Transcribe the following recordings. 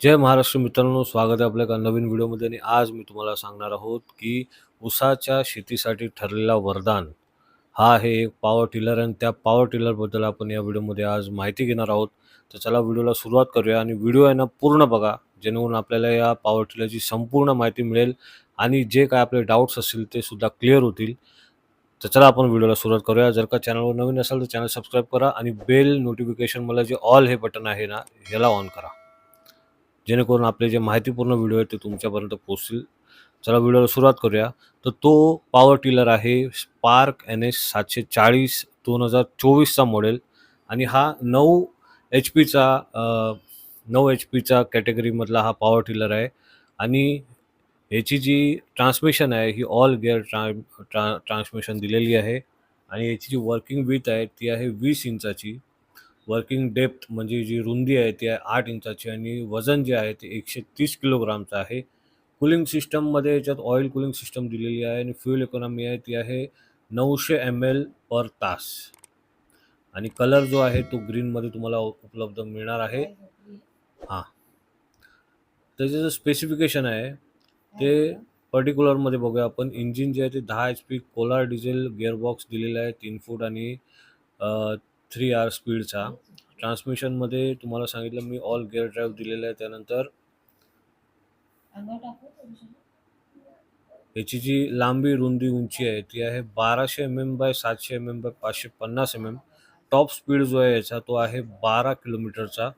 जय महाराष्ट्र मित्रांनो स्वागत आहे आपल्या एका नवीन व्हिडिओमध्ये आणि आज मी तुम्हाला सांगणार आहोत की ऊसाच्या शेतीसाठी ठरलेला वरदान हा आहे एक पॉवर टिलर आणि त्या पॉवर टिलरबद्दल आपण या व्हिडिओमध्ये आज माहिती घेणार आहोत. तर चला व्हिडिओला सुरुवात करूया आणि व्हिडिओ आहे ना पूर्ण बघा जेणेकरून आपल्याला या पॉवर टिलरची संपूर्ण माहिती मिळेल आणि जे काय आपले डाऊट्स असतील ते सुद्धा क्लिअर होतील. तर चला आपण व्हिडिओला सुरुवात करूया. जर का चॅनलवर नवीन असाल तर चॅनल सबस्क्राईब करा आणि बेल नोटिफिकेशन मला जे ऑल हे बटन आहे ना ह्याला ऑन करा. जेणेकरून आपले जे माहितीपूर्ण व्हिडिओ आहेत ते तुमच्यापर्यंत पोहोचतील. चला व्हिडिओला सुरुवात करूया. तर तो पॉवर टिलर आहे स्पार्क एन एस सातशे चाळीस दोन हजार चोवीसचा मॉडेल आणि हा नऊ एच पीचा नऊ एच पीचा कॅटेगरीमधला हा पॉवर टिलर आहे. आणि याची जी ट्रान्समिशन आहे ही ऑल गिअर ट्रा ट्रा ट्रान्समिशन दिलेली आहे. आणि याची जी वर्किंग विथ आहे ती आहे वीस इंचाची. वर्किंग डेप्थ म्हणजे जी रुंदी आहे ती आहे आठ इंचाची आणि वजन जे आहे ते एकशे तीस किलोग्रामचं आहे. कुलिंग सिस्टममध्ये याच्यात ऑइल कुलिंग सिस्टम दिलेली आहे आणि फ्युल इकॉनॉमी आहे ती आहे नऊशे एम एल पर तास. आणि कलर जो आहे तो ग्रीनमध्ये तुम्हाला उपलब्ध मिळणार आहे. हां. त्याचं जे स्पेसिफिकेशन आहे ते पर्टिक्युलरमध्ये बघूया आपण. इंजिन जे आहे ते दहा एच पी कोलार डिझेल गिअरबॉक्स दिलेलं आहे तीन फूट आणि थ्री आर स्पीडचा ट्रान्समिशनमध्ये तुम्हाला सांगितलं मी ऑल गिअर ड्राईव्ह दिलेला आहे. त्यानंतर याची जी लांबी रुंदी उंची आहे ती आहे बाराशे एम एम बाय सातशे एम एम बाय पाचशे पन्नास एम एम टॉप स्पीड जो आहे याचा तो आहे बारा किलोमीटरचा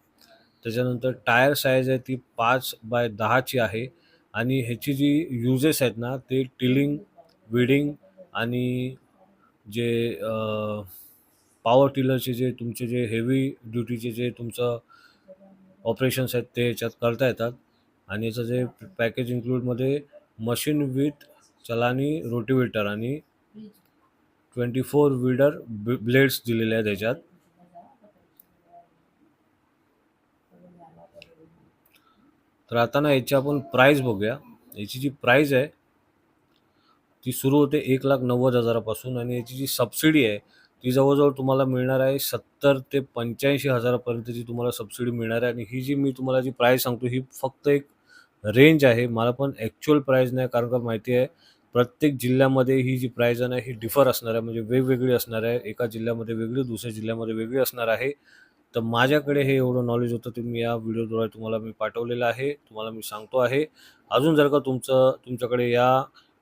त्याच्यानंतर टायर साईज आहे ती पाच बाय दहाची आहे. आणि ह्याची जी युजेस आहेत ना ते टिलिंग विडिंग आणि जे पॉवर टिलरचे जे तुमचे जे हेवी ड्युटीचे जे तुमचं ऑपरेशन्स आहेत ते याच्यात करता येतात. आणि याचं जे पॅकेज इन्क्लूडमध्ये मशीन विथ चलानी रोटिवेटर आणि ट्वेंटी फोर विडर ब्लेड्स दिलेले आहेत याच्यात. तर आता ना याची आपण प्राईस बघूया. याची जी प्राईस आहे ती सुरू होते एक लाख नव्वद हजारापासून आणि याची जी सबसिडी आहे ती जवळजवळ तुम्हाला मिळणार आहे सत्तर ते पंच्याऐंशी हजारापर्यंतची तुम्हाला सबसिडी मिळणार आहे. आणि ही जी मी तुम्हाला जी प्राईस सांगतो ही फक्त एक रेंज आहे. मला पण ॲक्च्युअल प्राईज नाही कारण का माहिती आहे प्रत्येक जिल्ह्यामध्ये ही जी प्राईज आहे ही डिफर असणार आहे. म्हणजे वेगवेगळी असणार आहे. एका जिल्ह्यामध्ये वेगळी दुसऱ्या जिल्ह्यामध्ये वेगळी असणार आहे. तर माझ्याकडे हे एवढं नॉलेज होतं ते मी या व्हिडिओद्वारे तुम्हाला मी पाठवलेलं आहे. तुम्हाला मी सांगतो आहे. अजून जर का तुमचं तुमच्याकडे या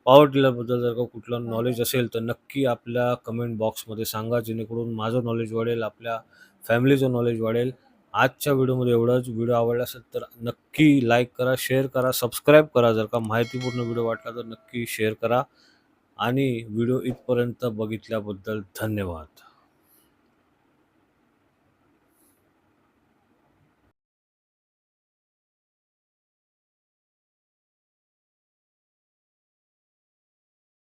पॉवर टिलरबद्दल जर का कुठलं नॉलेज असेल तर नक्की आपल्या कमेंट बॉक्समध्ये सांगा जेणेकरून माझं नॉलेज वाढेल आपल्या फॅमिलीचं नॉलेज वाढेल. आजच्या व्हिडिओमध्ये एवढंच. व्हिडिओ आवडला असेल तर नक्की लाईक करा शेअर करा सबस्क्राईब करा. जर का माहितीपूर्ण व्हिडिओ वाटला तर नक्की शेअर करा. आणि व्हिडिओ इथपर्यंत बघितल्याबद्दल धन्यवाद.